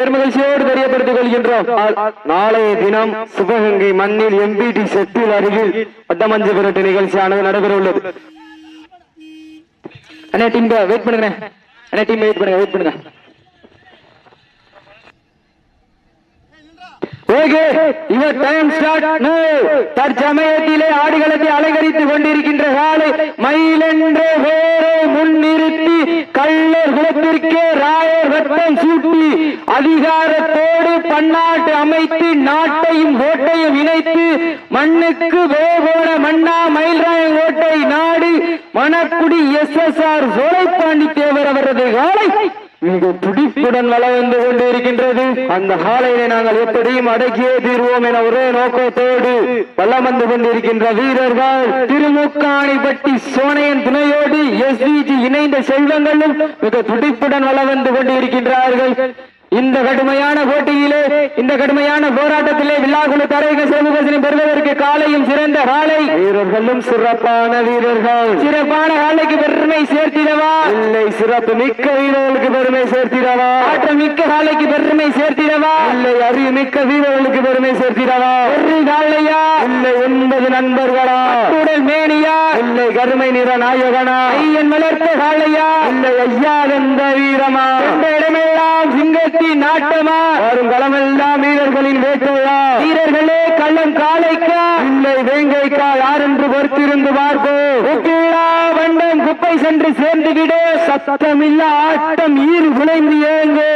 பெருமகிழ்ச்சியோடு தெரியப்படுத்திக் கொள்கின்றோம். நாளைய தினம் சிவகங்கை மண்ணில் எம்பிடி செட்டில் அருகில் பட்டமஞ்சு விரட்டு நிகழ்ச்சியானது நடைபெற உள்ளது அண்ணா டீம் வெயிட் பண்ணுங்க அண்ணா டீம் வெயிட் பண்ணுங்க வெயிட் பண்ணுங்க. ஓகே டைம் ஸ்டார்ட் நோ தற்சமயத்திலே ஆடுகளத்தை அலங்கரித்துக் கொண்டிருக்கின்ற காலை மயிலென்ற வேரை முன்னிறுத்தி கள்ளர் குலத்திற்கே ராயர் வட்டம் சூட்டி அதிகாரத்தோடு பன்னாட்டு அமைத்து நாட்டையும் ஓட்டையும் இணைத்து மண்ணுக்கு வேகோட மன்னா மயில்ராயன் ஓட்டை நாடு Manakkudi S S R Solaipandi Thevar அவரது காலை மிக துடிப்புடன் வளம் வந்து கொண்டிருக்கின்றது. அந்த காலையை நாங்கள் எப்படியும் அடக்கியே தீர்வோம் என ஒரே நோக்கத்தோடு வளம் வந்து கொண்டிருக்கின்ற வீரர்கள் திருமுக்காணிப்பட்டி சோனையன் துணையோடு எஸ்டிஜி இணைந்த செல்வங்களும் மிக துடிப்புடன் வளம் வந்து கொண்டிருக்கின்றார்கள். இந்த கடுமையான போட்டியிலே இந்த கடுமையான போராட்டத்திலே விழாக்குழு தரைக சிவமுகசினை பெறுவதற்கு காலையும் சிறந்த காலை. வீரர்களும் சிறப்பான வீரர்கள். சிறப்பான காலைக்கு பெருமை சேர்த்திடவா? இல்லை சிறப்பு மிக்க வீரர்களுக்கு பெருமை சேர்த்திடவா? ஆற்றம் மிக்க காலைக்கு பெருமை சேர்த்திடவா? இல்லை அறிவு மிக்க வீரர்களுக்கு பெருமை சேர்த்திடவா? ஒரு காலையா? இல்லை ஒன்பது நண்பர்களா? உடல் மேனியா? இல்லை கருமை நிற நாயகனா? ஐயன் வளர்த்த காலையா? இல்லை ஐயா வெந்த வீரமா? இந்த இடமெல்லாம் சிங்கத்தின் நாட்டமா? வரும் களமெல்லாம் வீரர்களின் வேட்டையா? வீரர்களே கள்ளம் காளைக்கா? இல்லை வேங்கைக்கா யார் என்று பொறுத்திருந்து பார்ப்போம் வண்டம் குப்பை சென்று சேர்ந்து விட சத்தமில்ல ஆட்டம் ஈறு குலைந்து ஏங்கு.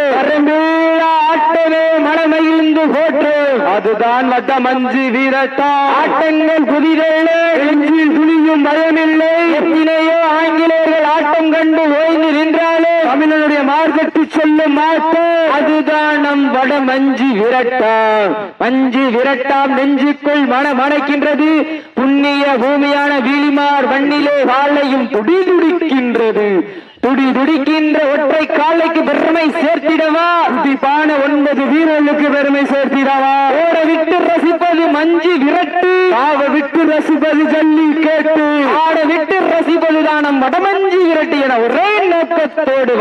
ஆட்டமே மனமகிழ்ந்து போற்று. அதுதான் வட்ட மஞ்சு வீரட்டா ஆட்டங்கள் புதிதல்ல நெஞ்சில் துணியும் பயமில்லை. எத்தனையோ ஆங்கிலேயர்கள் ஆட்டம் கண்டு ஓய்ந்து நின்றாலே தமிழனுடைய மார்க்கெட்டு சொல்ல மாட்டோம் அதுதான் நம் வட மஞ்சு விரட்டாம் மஞ்சு விரட்டாம் நெஞ்சுக்குள் மனம் அடைக்கின்றது புண்ணிய பூமியான வீலிமார் மண்ணிலே வாழையும் துடி துடிக்கின்றது துடி துடிக்கின்ற ஒற்றை காலைக்கு பெருமை சேர்த்திடவா? துடிப்பான ஒன்பது வீரர்களுக்கு பெருமை சேர்த்திடவா? ஓட விட்டு ரசிப்பது மஞ்சு விரட்டு. ஆவ விட்டு ரசிப்பது ஜல்லி கேட்டு. ஆட விட்டு ரசிப்பது தானம் வடமஞ்சி விரட்டு என ஒரே நோக்கத்தோடு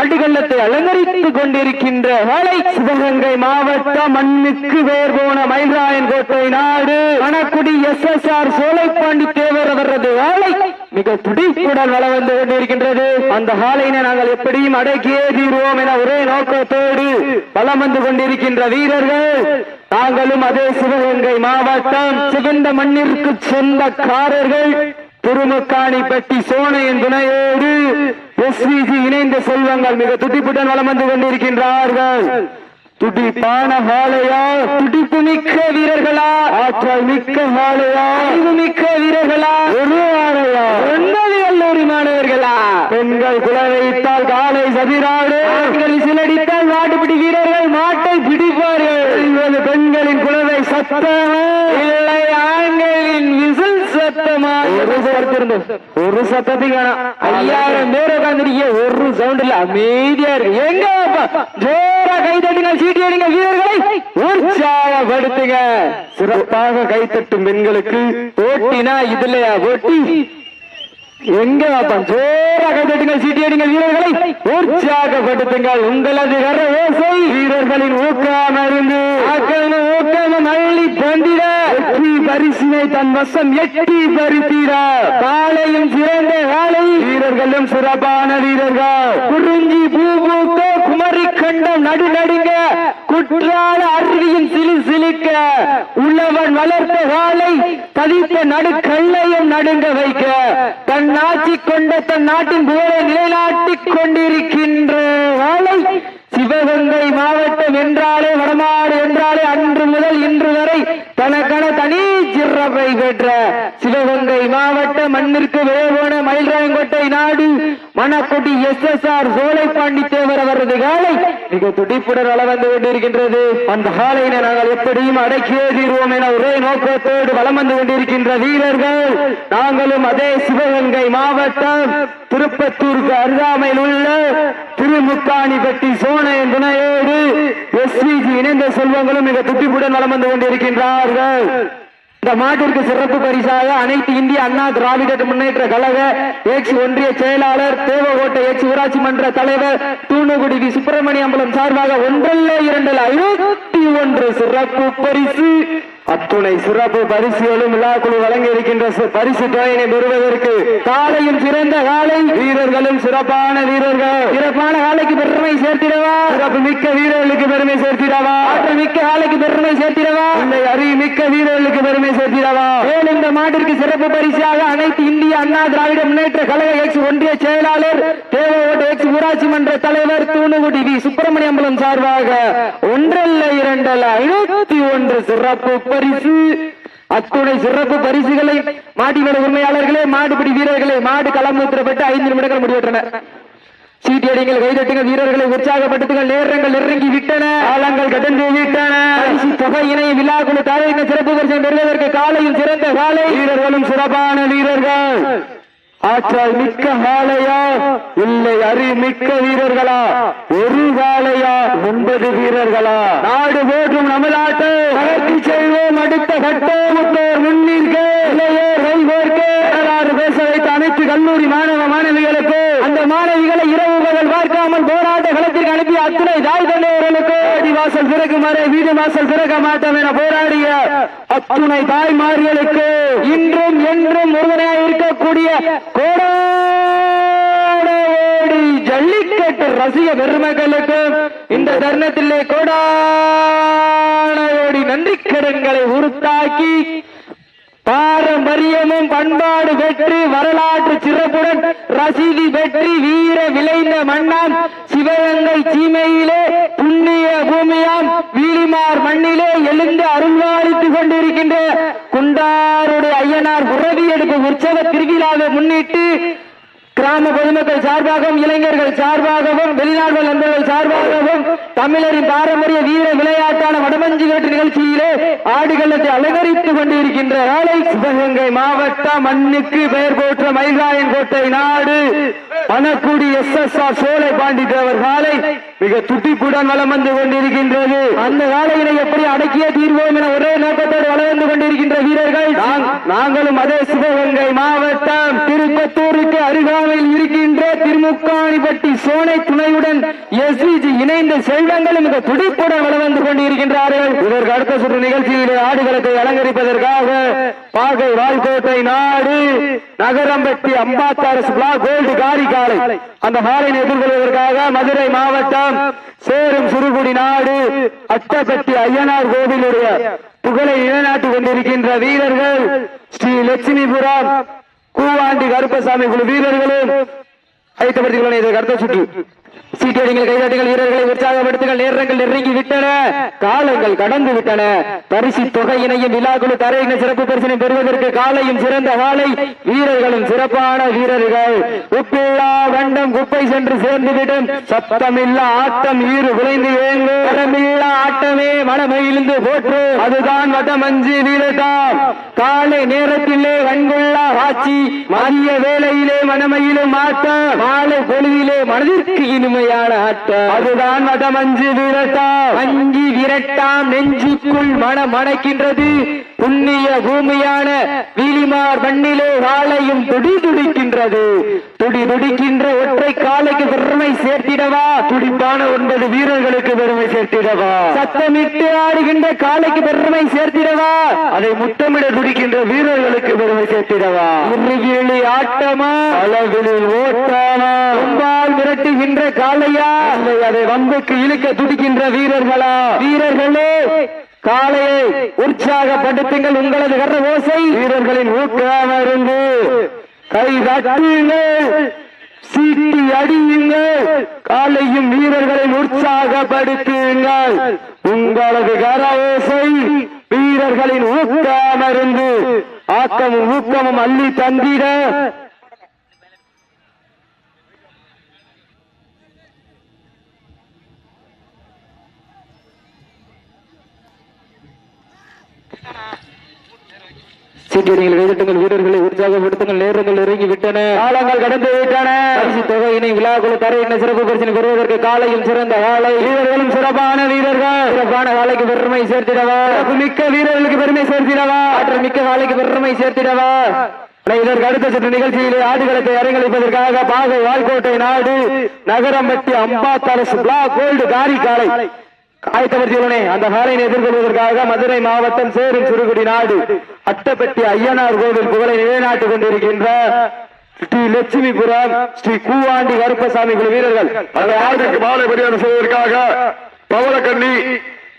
அடிகள்ளத்தை அலங்கரித்துக் கொண்டிருக்கின்ற வேலை சிவகங்கை மாவட்ட மண்ணுக்கு வேர் போன மயில்ராயன் கோட்டை நாடு. Manakkudi S S R Solaipandi Thevar அவரது வேலை மிக துடிப்புடன் வளம் வந்து கொண்டிருக்கின்றது. அந்த அந்த ஹாலையினை நாங்கள் எப்படியும் அடக்கியே தீர்வோம் என ஒரே நோக்கத்தோடு பலம் வந்து கொண்டிருக்கின்ற வீரர்கள் நாங்களும் அதே சிவகங்கை மாவட்டம் சிவந்த மண்ணிற்கு சொந்தக்காரர்கள் திருமுக்காணிப்பட்டி சோனையின் துணையோடு எஸ்விஜி இணைந்த செல்வங்கள் மிக துடிப்புடன் வளம் வந்து கொண்டிருக்கின்றார்கள். துடிப்பான ஹாலையா துடிப்பு மிக்க வீரர்களா? ஆற்றல் மிக்க ஹாலையா அறிவு மிக்க வீரர்களா? ஒரு ஆலையா ஒன்பது கல்லூரி மாணவர்களா? பெண்கள் குல வைத்தால் காலை சதிராடு சிலடித்தால் மாட்டுப்பிடி வீரர்கள் மாட்டை பிடிப்பார்கள். பெண்களின் குலவை சத்தமா? இல்லை ஆண்களின் விசில் சத்தமா? ஒரு சத்தம் ஒரு சத்தத்தையும் காணோம். ஐயாயிரம் பேர் உட்காந்துருக்கீங்க ஒரு சவுண்ட் இல்ல அமைதியா இருக்கு எங்க? ஜோரா கை தட்டுங்க வீரர்களை உற்சாகப்படுத்துங்க. சிறப்பாக கைத்தட்டும் பெண்களுக்கு ஓட்டினா இதுலயா ஓட்டி? எங்க அப்பா? ஜோரா கைதட்டுங்க சீட்டி அடிங்க வீரர்களை உற்சாகப்படுத்துங்கள் உங்களது வர ஓசை வீரர்களின் ஊக்கம் அறிந்து. ஊக்கம் அள்ளி பந்திட வெற்றி பரிசினை தன் வசம் எட்டி பறித்திட. காலையும் சிறந்த காலை வீரர்களும் சிறப்பான வீரர்கள். குறிஞ்சி பூ பூக்க கண்டம் நடு நடுங்க குற்றால அருவியின் சிலு சிலுக்க உள்ளவன் வளர்த்த காலை பதித்த நடு கல்லையும் நடுங்க வைக்க தன் ஆட்சி கொண்ட தன் நாட்டின் புகழை நிலைநாட்டிக் கொண்டிருக்கின்ற காலை சிவகங்கை மாவட்டம் என்றாலே வடமாடு என்றாலே அன்று முதல் இன்று வரை தனக்கு சிறப்பை பெற்ற சிவகங்கை மாவட்ட மண்ணிற்கு வேவோன மயில்ராயங்கோட்டை நாடு Manakkudi S S R Solaipandi Thevar அவரது காலை மிக துடிப்புடன் வளம் வந்து கொண்டிருக்கின்றது. அந்த காலையினை நாங்கள் எப்படியும் அடக்கியே தீர்வோம் என ஒரே நோக்கத்தோடு வளம் வந்து கொண்டிருக்கின்ற வீரர்கள். நாங்களும் அதே சிவகங்கை மாவட்டம் திருப்பத்தூருக்கு அருகாமையில் உள்ள திருமுக்காணிப்பட்டி சோனையின் துணையோடு எஸ்விஜி இணைந்த செல்வங்களும் மிக துடிப்புடன் வளம் வந்து கொண்டிருக்கின்றார்கள். இந்த மாட்டிற்கு சிறப்பு பரிசாக அனைத்து இந்திய அண்ணா திராவிட முன்னேற்ற கழக எக்ஸ் ஒன்றிய செயலாளர் தேவகோட்டை எக்ஸ் ஊராட்சி மன்ற தலைவர் தூணுகுடி வி சுப்பிரமணிய அம்பலம் சார்பாக ஒன்றல்ல இரண்டில் ஐநூத்தி ஒன்று சிறப்பு பரிசு. அத்துணை சிறப்பு பரிசுகளும் விழாக்குழு வழங்க இருக்கின்ற பரிசு தொகையினை பெறுவதற்கு காலையும் சிறந்த காலை. வீரர்களும் சிறப்பான வீரர்கள். சிறப்பான காலைக்கு பெருமை சேர்த்திடவா? சிறப்பு மிக்க வீரர்களுக்கு பெருமை சேர்த்திடவா? ஆற்றல் மிக்க காலைக்கு பெருமை சேர்த்திடவா? இல்லை அறிவு மிக்க வீரர்களுக்கு பெருமை சேர்த்திடவா? மேலும் இந்த மாட்டிற்கு சிறப்பு பரிசாக அனைத்து இந்திய அண்ணா திராவிட முன்னேற்ற கழக எக்ஸ் ஒன்றிய செயலாளர் தேவோட எக்ஸ் ஊராட்சி மன்ற தலைவர் தூணுகுடி வி. சுப்பிரமணியம்பலம் சார்பாக ஒன்றல்ல இரண்டல்ல ஐநூத்தி ஒன்று சிறப்பு பரிசு. அத்துணை சிறப்பு பரிசுகளை மாட்டினோட உரிமையாளர்களே மாடுபிடி வீரர்களே மாடு களமுத்திரப்பட்டு ஐந்து நிமிடங்கள் முடிவெற்றன. சீட்டியடிங்கள் கைதட்டுங்கள் வீரர்களை உற்சாகப்படுத்துங்கள் நேரங்கள் நெருங்கி விட்டன. காலங்கள் கடந்து விட்டன. தொகை இணைய விழாக்குழு தலைவர் சிறப்பு பரிசை பெறுவதற்கு காலையும் சிறந்த காலை. வீரர்களும் சிறப்பான வீரர்கள். ஆற்றல் மிக்க காளையா இல்லை அறி மிக்க வீரர்களா? ஒரு காளையா ஒன்பது வீரர்களா? நாடு போற்றும் நமலாட்டு நகர்த்தி செல்வோம் அடுத்த கட்டோமுத்தோர் முன்னிற்கே இளையோர் கைகோர்க்க வரலாறு கல்லூரி மாணவ மாணவிகளுக்கு அந்த மாணவிகளை இரவு பகல் பார்க்காமல் போராட்ட களத்திற்கு அனுப்பிய அத்துணை தாய் தந்தையர்களுக்கு வாசல் திறக்குமாறு வீடு வாசல் திறக்க மாட்டோம் என போராடிய அத்துணை தாய்மார்களுக்கு இன்றும் என்றும் ஒருவனாக இருக்கக்கூடிய கோடாடி ஜல்லிக்கட்டு ரசிக பெருமக்களுக்கு இந்த தருணத்திலே கோடாடி நன்றி கடன்களை உருத்தாக்கி பாரம்பரியமும் பண்பாடு பெற்று வரலாற்று சிறப்புடன் ரசீதி பெற்று வீர விளைந்த மண்ணாம் சிவகங்கை சீமையிலே புண்ணிய பூமியாம் வீலிமார் மண்ணிலே எழுந்து அருள்வாளித்துக் கொண்டிருக்கின்ற குண்டாருடைய ஐயனார் உறவி எடுக்கும் உற்சவ திருவிழாவை முன்னிட்டு கிராம பொதுமக்கள் சார்பாகவும் இளைஞர்கள் சார்பாகவும் வெளிநாடு நண்பர்கள் சார்பாகவும் தமிழரின் பாரம்பரிய வீர விளையாட்டான வடமஞ்சி வேட்டு நிகழ்ச்சியிலே ஆடுகளத்தை அலங்கரித்துக் கொண்டிருக்கின்ற சிவகங்கை மாவட்ட மண்ணுக்கு பெயர் போற்ற மயிலாயன் கோட்டை நாடு. பணக்குடி எஸ் எஸ் ஆர் சோலை பாண்டி தேவர் காலை மிக துட்டிப்புடன் வளம் வந்து கொண்டிருக்கின்றது. அந்த காலையினை எப்படி அடக்கிய தீர்வோம் என ஒரே நோக்கத்தோடு வளம் வந்து கொண்டிருக்கின்ற வீரர்கள்? நாங்களும் அதே சிவகங்கை மாவட்டம் திருப்பத்தூருக்கு அருகாமையில் முக்காணிப்பட்டி சோனை துணையுடன் எஸ்விஜி இணைந்த செல்வங்களும் மிக துடிப்புடன் வளர்ந்து கொண்டிருக்கின்றார்கள். இதற்கு அடுத்த சுற்று நிகழ்ச்சியிலே ஆடுகளத்தை அலங்கரிப்பதற்காக பாகை வால்கோட்டை நாடு நகரம்பட்டி அம்பாத்தாரஸ் பிளாக் கோல்டு காரி காலை அந்த காலையை எதிர்கொள்வதற்காக மதுரை மாவட்டம் சேரும் சிறுகுடி நாடு அட்டப்பட்டி ஐயனார் கோவிலுடைய புகழை நிலைநாட்டிக் கொண்டிருக்கின்ற வீரர்கள் ஸ்ரீ லட்சுமிபுரம் கூவாண்டி கருப்பசாமி குழு வீரர்களும் அழைத்தப்படுத்திக் கொள்ள இதற்கு அடுத்த சுற்று சீட்டடிகள் கைதாட்டிகள் வீரர்களை உற்சாகப்படுத்துங்கள் நேரங்கள் நெருங்கி விட்டன. காலங்கள் கடந்து விட்டன. பரிசு தொகையினையும் விழாக்குழு தரையின சிறப்பு பரிசினை பெறுவதற்கு காலையும் சிறந்த காலை வீரர்களும் சிறப்பான வீரர்கள். உப்பில்லா வண்டம் குப்பை சென்று சேர்ந்துவிடும். சத்தமில்லா ஆட்டம் ஈறு விளைந்து ஏங்கு மனமில்லா ஆட்டமே மனமயிலிருந்து போற்று அதுதான் வடமஞ்சு வீரர்தான் காலை நேரத்திலே கண்கொள்ளா காட்சி மதிய வேளையிலே மனமையிலும் ஆட்டம். மாலை பொழுதிலே மனதிற்கு இனிமையான ஆட்டம் அதுதான் வடமஞ்சு விரட்டாம். அஞ்சி விரட்டாம் நெஞ்சுக்குள் மனம் மணக்கின்றது புண்ணிய பூமியான வீலிமார் மண்ணிலே வாழையும் துடி துடிக்கின்றது துடி துடிக்கின்ற ஒற்றை காலைக்கு பெருமை சேர்த்திடவா? துடிப்பான ஒன்பது வீரர்களுக்கு பெருமை சேர்த்திடவா? சத்தமிட்டு ஆடுகின்ற காலைக்கு பெருமை சேர்த்திடவா? அதை முத்தமிட துடிக்கின்ற வீரர்களுக்கு பெருமை சேர்த்திடவா? இறுகிழி ஆட்டமா? அளவில் ஓட்டாமா? கொம்பால் விரட்டுகின்ற காலையா அதை வம்புக்கு இழுக்க துடிக்கின்ற வீரர்களா? வீரர்களே காலையை உற்சாகப்படுத்துங்கள் உங்களது கர ஓசை. வீரர்களின் ஊக்கமருந்து கை தட்டுங்கள் சீட்டி அடியுங்கள் காலையும் வீரர்களின் உற்சாகப்படுத்துங்கள். உங்களது கர ஓசை வீரர்களின் ஊக்கமருந்து ஆக்கமும் ஊக்கமும் அள்ளி தந்திட சீட்டியடிகள் கைதட்டுங்கள் வீரர்களை உற்சாகப்படுத்துங்கள் நேரங்கள் நெருங்கி விட்டன காலங்கள் கடந்து விட்டன. பரிசு தொகையினை விழாக்குழு தரையின சிறப்பு பரிசினை பெறுவதற்கு காலையில் சிறந்த காலை. வீரர்களும் சிறப்பான வீரர்கள். சிறப்பான காலைக்கு பெருமை சேர்த்திடவா. மிக்க வீரர்களுக்கு பெருமை சேர்த்திடவா. ஆற்றல் மிக்க காலைக்கு பெருமை சேர்த்திடவா. இதற்கு அடுத்த சுற்று நிகழ்ச்சியிலே ஆடுகளத்தை அரங்களிப்பதற்காக பாகை வால்கோட்டை நாடு நகரம்பட்டி அம்பாத்தரசு பிளாக் கோல்டு காரி காலை ஆயத்தவர்த்தியுடனே அந்த காலையை எதிர்கொள்வதற்காக மதுரை மாவட்டம் சேரும் சிறுகுடி நாடு அட்டப்பட்டி ஐயனார் கோவில் புகழை நிலைநாட்டிக் கொண்டிருக்கின்ற ஸ்ரீ லட்சுமிபுரம் ஸ்ரீ கூவாண்டி கருப்பசாமி குழு வீரர்கள். அந்த ஆண்டுக்கு மாலை மரியாதை செய்வதற்காக பவளக்கண்ணி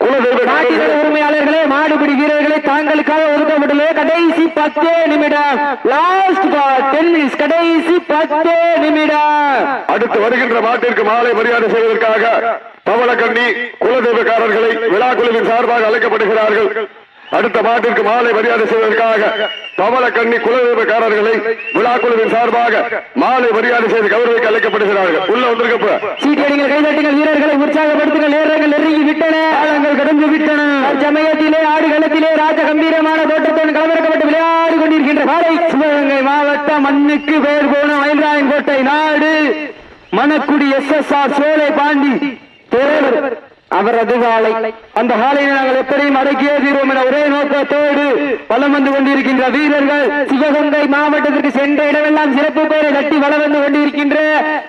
உரிமையாளர்களே மாடுபிடி வீரர்களே தாங்களுக்காக ஒதுக்கப்பட்டுள்ள கடைசி பத்தே நிமிடம். லாஸ்ட் டென் மினிட்ஸ் கடைசி பத்தே நிமிடம். அடுத்து வருகின்ற மாட்டிற்கு மாலை மரியாதை செய்வதற்காக பவளக்கண்ணி குலதெய்வக்காரர்களை விழா குழுவின் சார்பாக அழைக்கப்படுகிறார்கள். அடுத்த மாட்டிற்கு மாலை மரியாதை செய்வதற்காக பவளக்கண்ணி குலதெய்வக்காரர்களை விழா குழுவின் சார்பாக மாலை மரியாதை செய்து கௌரவிக்க அழைக்கப்படுகிறார்கள். உள்ள வந்திருக்கப்ப. சீட்டடிகள் கைதட்டுங்கள் வீரர்களை உற்சாகப்படுத்துங்கள் நேரங்கள் நெருங்கி விட்டன. காலங்கள் கடந்து விட்டன. சமயத்திலே ஆடுகளத்திலே ராஜ கம்பீரமான தோட்டத்துடன் களமிறக்கப்பட்டு விளையாடி கொண்டிருக்கின்ற காலை சிவகங்கை மாவட்டம் மண்ணுக்கு பேர் போன மயில்ராயன் கோட்டை நாடு. மணக்குடி எஸ் எஸ் ஆர் சோலை பாண்டி. தேவர். அவரது காலை அந்த காலையை நாங்கள் எப்படியும் அடக்கியே தீர்வோம் என ஒரே நோக்கத்தோடு வலம் வந்து கொண்டிருக்கின்ற வீரர்கள் சிவகங்கை மாவட்டத்திற்கு சென்ற இடமெல்லாம் சிறப்பு பெயரை தட்டி வலம் வந்து கொண்டிருக்கின்ற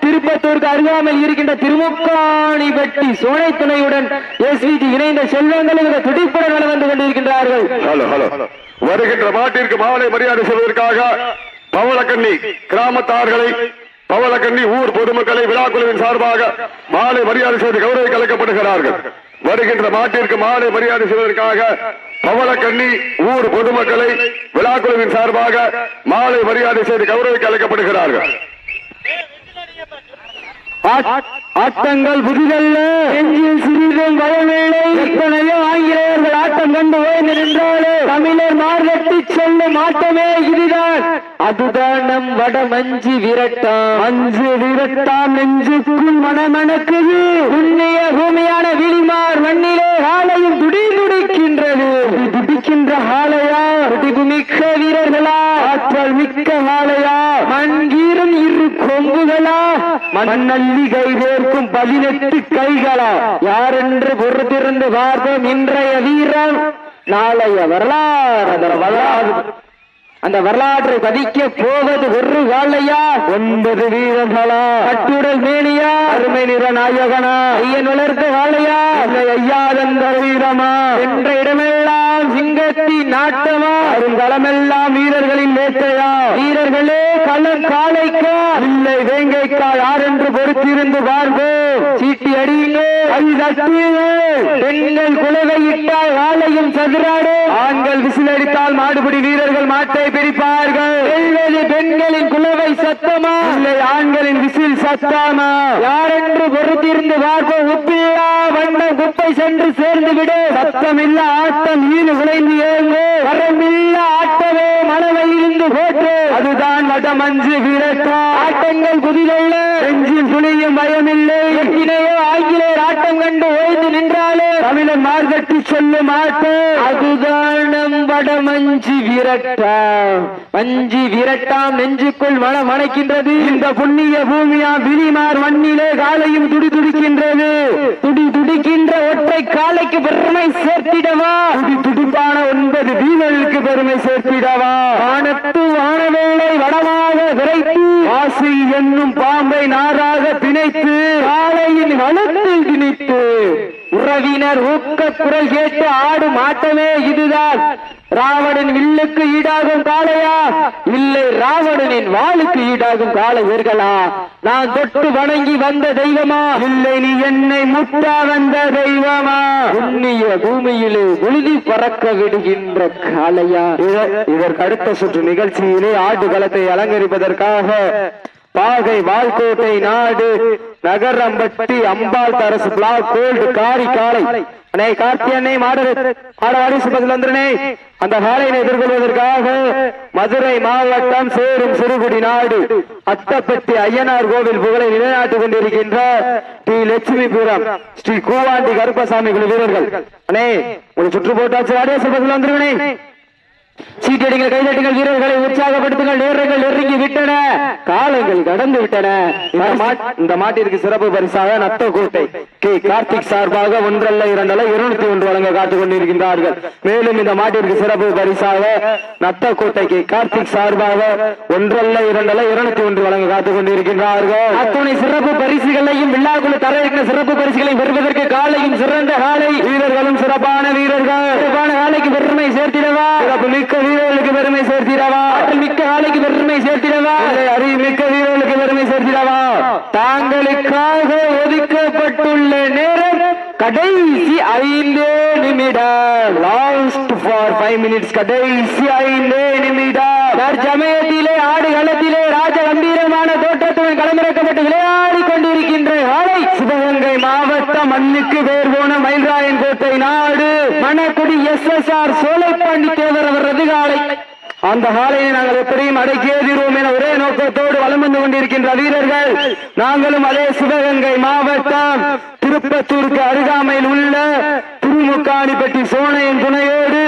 திருப்பத்தூருக்கு அருகாமல் இருக்கின்ற திருமுக்காணி வெட்டி சோனை துணையுடன் எஸ்விடி இணைந்த செல்வங்களும் இந்த துடிப்புடன் வலம் வந்து கொண்டிருக்கின்றார்கள். Hello hello. வருகின்ற மாட்டிற்கு மாலை மரியாதை செய்வதற்காக பவளக்கண்ணி கிராமத்தார்களை பவளக்கண்ணி ஊர் பொதுமக்களை விழாக்குழுவின் சார்பாக மாலை மரியாதை செய்து கௌரவி அழைக்கப்படுகிறார்கள். வருகின்ற மாட்டிற்கு மாலை மரியாதை செய்வதற்காக பவளக்கண்ணி ஊர் பொதுமக்களை விழாக்குழுவின் சார்பாக மாலை மரியாதை செய்து கௌரவிக்க அழைக்கப்படுகிறார்கள். ஆட்டங்கள் புதிதல்ல. நெஞ்சில் சிறிதும் பயமில்லை எத்தனையோ ஆங்கிலேயர்கள் ஆட்டம் கண்டு ஓய்ந்து நின்றாலே தமிழர் மார்கட்டி சொல்லும் ஆட்டமே இதுதான். அதுதான் நம் வட மஞ்சு விரட்டாம் மஞ்சு விரட்டாம் நெஞ்சுக்குள் மனமணக்குது. புண்ணிய பூமியான விழிமார் மண்ணிலே ஆலையும் துடி துடிக்கின்றது. துடி துடிக்கின்ற ஆலையா? மிக்க வீரர்களா? ஆற்றல் மிக்க ஆலையா? மண்கீரும் இரு கொம்புகளா? மண்ணல்லி கை வேர்க்கும் பதினெட்டு கைகளா? யாரென்று பொறுத்திருந்து பார்ப்போம் இன்றைய வீரன்? நாளைய வரலாறு. அந்த வரலாற்றை பதிக்க போவது ஒரு வாழையா ஒன்பது வீரர்களா? கட்டுடல் மேனியா? அருமை நிற நாயகனா? ஐயன் வளர்த்த வாழையா? ஐயா ஐயாதந்த வீரமா? என்ற இடமெல்லாம் சிங்கத்தி நாட்டமா? அருங்கலமெல்லாம் வீரர்களின் வேட்டையா? வீரர்களே களம் காலைக்கா இல்லை வேங்கைக்கா யார் என்று பொறுத்திருந்து பார்ப்போம் சீட்டி அடியுங்கள் பெண்கள் குலவை இட்டால் வாழையும் சதுராடு. ஆண்கள் விசில் அடித்தால் மாடுபிடி வீரர்கள் மாட்டை பிடிப்பார்கள் வெல்வது பெண்களின் குலவை சத்தமா? இல்லை ஆண்களின் விசில் சத்தமா? யாரென்று பொறுத்திருந்து பார்ப்போம் உப்பில்லா வண்ணம் குப்பை சென்று சேர்ந்து விடு. சத்தமில்ல ஆட்டம் ஈடு விளைந்து ஏங்கு. வரமில்ல ஆட்டமே மனவை இருந்து போற்று. அதுதான் வடமஞ்சு விரட்டா ஆட்டங்கள் புதிதல்ல நெஞ்சில் துளியும் பயமில்லை. எத்தனையோ ஆங்கிலேயர் ஆட்டம் கண்டு ஓய்ந்து நின்றாலே. தமிழன் மார்கட்டி சொல்லும் ஆட்டம் அதுதான் நம் வடமஞ்சு விரட்டா வஞ்சி விரட்டாம் நெஞ்சுக்குள் மனம் அணைக்கின்றது இந்த புண்ணிய பூமியா விரிமார் மண்ணிலே காலையும் துடி துடிக்கின்றது. துடி துடிக்கின்ற ஒற்றை காலைக்கு பெருமை சேர்த்திடவா? துடி துடிப்பான ஒன்பது வீரர்களுக்கு பெருமை சேர்த்திடவா? வானத்து வானவேளை வடமாக விரைத்து ஆசை என்னும் பாம்பை நாராக பிணைத்து காலையின் வளத்தில் திணித்து உறவினர் ஊக்க குரல் கேட்டு ஆடும் ஆட்டமே இதுதான். ராவணன் வில்லுக்கு ஈடாகும் காளையா? இல்லை ராவணனின் வாளுக்கு ஈடாகும் காளையர்களா? நான் தொட்டு வணங்கி வந்த தெய்வமா? இல்லை நீ என்னை முட்டா வந்த தெய்வமா? உன்னிய பூமியிலே உழுதி பறக்க விடுகின்ற காளையா? இதற்கு அடுத்த சுற்று நிகழ்ச்சியிலே ஆடுகளத்தை அலங்கரிப்பதற்காக பாகை வால்கோட்டை நாடு நகரம்பட்டி அம்பாள் அரசு பிளாக் கோல்டு காரி காலை அண்ணே கார்த்தி அண்ணே மாடு ஆடவாடி சுபத்தில் வந்துருனே அந்த காலையை எதிர்கொள்வதற்காக மதுரை மாவட்டம் சேரும் சிறுகுடி நாடு அத்தப்பட்டி ஐயனார் கோவில் புகழை நிலைநாட்டிக் கொண்டிருக்கின்ற ஸ்ரீ லட்சுமிபுரம் ஸ்ரீ கூவாண்டி கருப்பசாமி குழு வீரர்கள். அண்ணே ஒரு சுற்று போட்டாச்சு ஆடிய சுபத்தில் சீட்டடிகள் சீட்டடிங்கள் கைதட்டுங்கள் வீரர்களை உற்சாகப்படுத்துங்கள் நேரங்கள் நெருங்கி விட்டன. காலங்கள் கடந்து விட்டன. இந்த இந்த மாட்டிற்கு சிறப்பு பரிசாக நத்தக்கோட்டை கே. கார்த்திக் சார்பாக ஒன்றல்ல இரண்டல்ல இருநூத்தி ஒன்று வழங்க காத்துக் கொண்டிருக்கின்றார்கள். மேலும் இந்த மாட்டிற்கு சிறப்பு பரிசாக நத்தக்கோட்டை கே. கார்த்திக் சார்பாக ஒன்றல்ல இரண்டல்ல இருநூத்தி ஒன்று வழங்க காத்துக் கொண்டிருக்கின்றார்கள். அத்துணை சிறப்பு பரிசுகளையும் விழாக்குழு தர இருக்கிற சிறப்பு பரிசுகளை பெறுவதற்கு காலையும் சிறந்த காலை. வீரர்களும் சிறப்பான வீரர்கள். சிறப்பான காலைக்கு பெருமை சேர்த்திடவா? சிறப்பு மிக்க வீரர்களுக்கு பெருமை சேர்த்திடவா? ஆற்றல் மிக்க காலைக்கு பெருமை சேர்த்திடவா? அறிவு மிக்க வீரர்களுக்கு பெருமை சேர்த்திடவா? தாங்களுக்காக ஒதுக்கப்பட்டுள்ள நேரம் கடைசி ஐந்தே நிமிடம். லாஸ்ட் ஃபார் ஃபைவ் மினிட்ஸ் கடைசி ஐந்தே நிமிடம். தற்சமயத்திலே ஆடு களத்திலே ராஜ கம்பீரமான தோற்றத்துடன் களமிறக்கப்பட்டு விளையாடி கொண்டிருக்கின்ற சிவகங்கை மாவட்ட மண்ணுக்கு வேர் போன மயில்ராயன் கோட்டை நாடு. Manakkudi S S R Solaipandi Thevar அவரது காலை அந்த காலையை நாங்கள் எப்படியும் அடக்கியே தீர்வோம் என ஒரே நோக்கத்தோடு வலம் வந்து கொண்டிருக்கின்ற வீரர்கள் நாங்களும் அதே சிவகங்கை மாவட்டம் திருப்பத்தூருக்கு அருகாமையில் உள்ள திருமுக்காணிப்பட்டி சோனையின் துணையோடு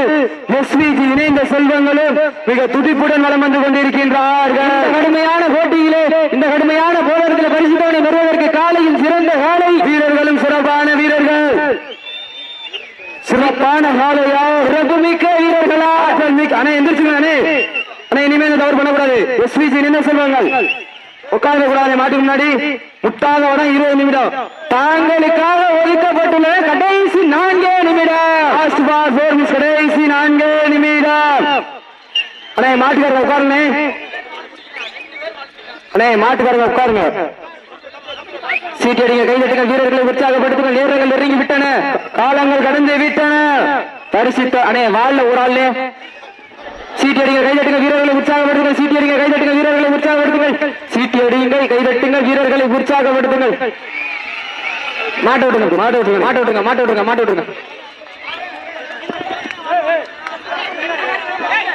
எஸ்விஜி இணைந்த செல்வங்களும் மிக துடிப்புடன் வலம் வந்து கொண்டிருக்கின்றார்கள் கடுமையான போட்டியிலே இந்த கடுமையான போராட்டத்தில் பரிசுத்தவனை பெறுவதற்கு காலையில் சிறந்த காலை வீரர்களும் சிறப்பான வீரர்கள் சிறப்பான காலையா? சிறப்புமிக்க வீரர்களா? மிக்க அண்ணா எந்திரிச்சுங்க அண்ணே. அண்ணா இனிமே இந்த தவறு பண்ணக்கூடாது. எஸ்விஜி நின்று செல்வாங்கள். உட்கார்ந்து கூடாது மாட்டுக்கு முன்னாடி. முட்டாக வர இருபது நிமிடம். தாங்களுக்காக ஒதுக்கப்பட்டுள்ள கடைசி நான்கே நிமிடம். Last கடைசி நான்கே நிமிடம். அண்ணே மாட்டுக்காரங்க உட்காருங்க. அண்ணே மாட்டுக்காரங்க உட்காருங்க. சீட்டடிங்க கைதட்டுங்கள் வீரர்களை உற்சாகப்படுத்துங்கள். நேரங்கள் நெருங்கி விட்டன. காலங்கள் கடந்து விட்டன. பரிசித்த அண்ணே வாழ்ல ஒரு ஆள் சீட்டி அடிங்க கைதட்டுங்க வீரர்களை உற்சாகப்படுத்துங்கள். சீட்டடிங்க கைதட்டுங்க வீரர்களை உற்சாகப்படுத்துங்கள். சீட்டடிங்க கைதட்டுங்கள் வீரர்களை உற்சாகப்படுத்துங்கள். மாட்ட விட்டுங்க மாட்ட விட்டுங்க மாட்ட விட்டுங்க மாட்ட விட்டுங்க மாட்ட விட்டுங்க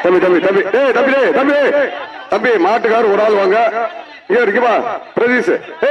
தம்பி தம்பி தம்பி. ஏ தம்பி தம்பி தம்பி மாட்டுக்கார் ஒரு ஆள் வாங்க. இங்க இருக்குமா பிரதீஷ். ஏ